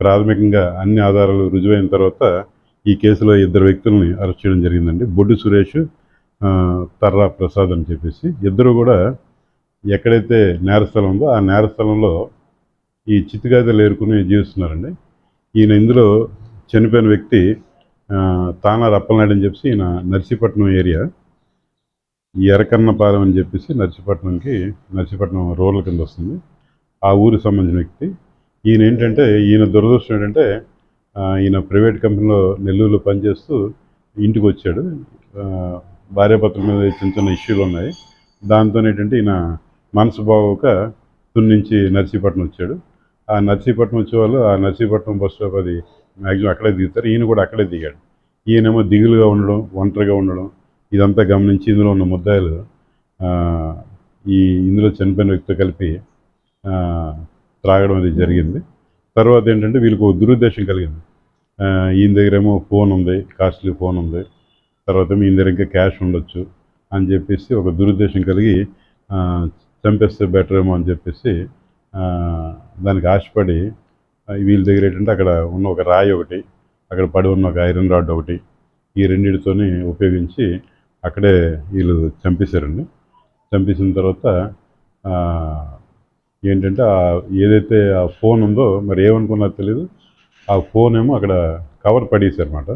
ప్రాథమికంగా అన్ని ఆధారాలు రుజువైన తర్వాత ఈ కేసులో ఇద్దరు వ్యక్తుల్ని అరెస్ట్ చేయడం జరిగిందండి. బొడ్డు సురేష్ తర్రా ప్రసాద్ అని చెప్పేసి. ఇద్దరు కూడా ఎక్కడైతే నేరస్థలం ఉందో ఆ నేరస్థలంలో ఈ చిత్తుగాదలు ఏరుకుని జీవిస్తున్నారండి. ఈయన ఇందులో చనిపోయిన వ్యక్తి తానా రప్పలనాయుడు అని చెప్పేసి ఈయన నర్సీపట్నం ఏరియా. ఈ ఎరకన్నపాలెం అని చెప్పేసి నర్సీపట్నంకి నర్సీపట్నం రోడ్ల కింద వస్తుంది. ఆ ఊరికి సంబంధించిన వ్యక్తి. ఈయన ఏంటంటే ఈయన దురదృష్టం ఏంటంటే ఈయన ప్రైవేట్ కంపెనీలో నెల్లూరులో పనిచేస్తూ ఇంటికి వచ్చాడు ఆ, భార్యాభర్తల మీద చిన్న చిన్న ఇష్యూలు ఉన్నాయి. దాంతో ఏంటంటే ఈయన మనసు బాగోక తుని నుంచి నర్సీపట్నం వచ్చాడు. ఆ నర్సీపట్నం వచ్చేవాళ్ళు ఆ నర్సీపట్నం బస్ స్టాప్ అది మ్యాక్సిమం అక్కడే దిగుతారు. ఈయన కూడా అక్కడే దిగాడు. ఈయనేమో దిగులుగా ఉండడం ఒంటరిగా ఉండడం ఇదంతా గమనించి ఇందులో ఉన్న ముద్దాయిలు ఈ ఇందులో చనిపోయిన వ్యక్తితో కలిపి త్రాగడం అనేది జరిగింది. తర్వాత ఏంటంటే వీళ్ళకి ఒక దురుద్దేశం కలిగింది. ఈయన దగ్గరేమో ఫోన్ ఉంది కాస్ట్లీ ఫోన్ ఉంది. తర్వాత మీ దగ్గర ఇంకా క్యాష్ ఉండొచ్చు అని చెప్పేసి ఒక దురుద్దేశం కలిగి చంపేస్తే బెటర్ ఏమో అని చెప్పేసి దానికి ఆశపడి వీళ్ళ దగ్గర ఏంటంటే అక్కడ ఉన్న ఒక రాయి ఒకటి అక్కడ పడి ఉన్న ఒక ఐరన్ రాడ్ ఒకటి ఈ రెండింటితోని ఉపయోగించి అక్కడే వీళ్ళు చంపేశారండి. చంపేసిన తర్వాత ఏంటంటే ఆ ఏదైతే ఆ ఫోన్ ఉందో మరి ఏమనుకున్నారో తెలియదు ఆ ఫోన్ ఏమో అక్కడ కవర్ పడేసారన్నమాట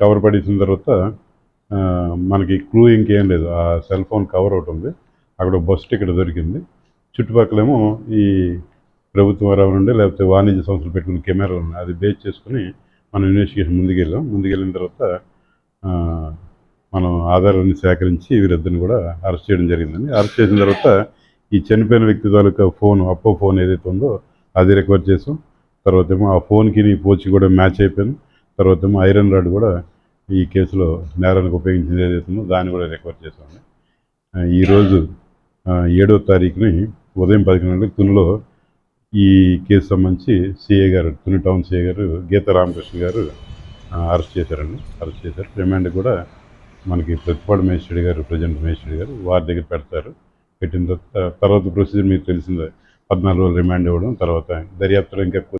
కవర్ పడేసిన తర్వాత మనకి క్లూ ఇంకేం లేదు. ఆ సెల్ ఫోన్ కవర్ ఒకటి ఉంది. అక్కడ బస్ టికెట్ దొరికింది. చుట్టుపక్కలేమో ఈ ప్రభుత్వం నుండి లేకపోతే వాణిజ్య సంస్థలు పెట్టుకున్న కెమెరాలు ఉన్నాయి. అది బేస్ చేసుకుని మనం ఇన్వెస్టిగేషన్ ముందుకెళ్ళాం. ముందుకెళ్ళిన తర్వాత మనం ఆధారాన్ని సేకరించి వీరిద్దరిని కూడా అరెస్ట్ చేయడం జరిగిందండి. అరెస్ట్ చేసిన తర్వాత ఈ చనిపోయిన వ్యక్తి తాలూకా ఫోన్ అప్పో ఫోన్ ఏదైతే ఉందో అది రికవర్ చేసాం. తర్వాత ఏమో ఆ ఫోన్కి నీ పోచి కూడా మ్యాచ్ అయిపోయింది. తర్వాత ఏమో ఐరన్ రాడ్ కూడా ఈ కేసులో నేరానికి ఉపయోగించింది ఏదైతే ఉందో దాన్ని కూడా రికవర్ చేసామండి ఈరోజు ఏడో తారీఖుని ఉదయం పదకొండు గంటలకు తునిలో ఈ కేసు సంబంధించి సిఏ గారు తుని టౌన్ సిఏ గారు గీతా రామకృష్ణ గారు అరెస్ట్ చేశారండి. అరెస్ట్ చేశారు. రిమాండ్ కూడా మనకి ప్రతిపాడు మేజిస్ట్రేట్ గారు ప్రజెంట్ మేజిస్ట్రేట్ గారు వారి దగ్గర పెడతారు. పెట్టిన తర్వాత తర్వాత ప్రొసీజర్ మీకు తెలిసిందే. పద్నాలుగు రోజులు రిమాండ్ ఇవ్వడం తర్వాత దర్యాప్తులో ఇంకా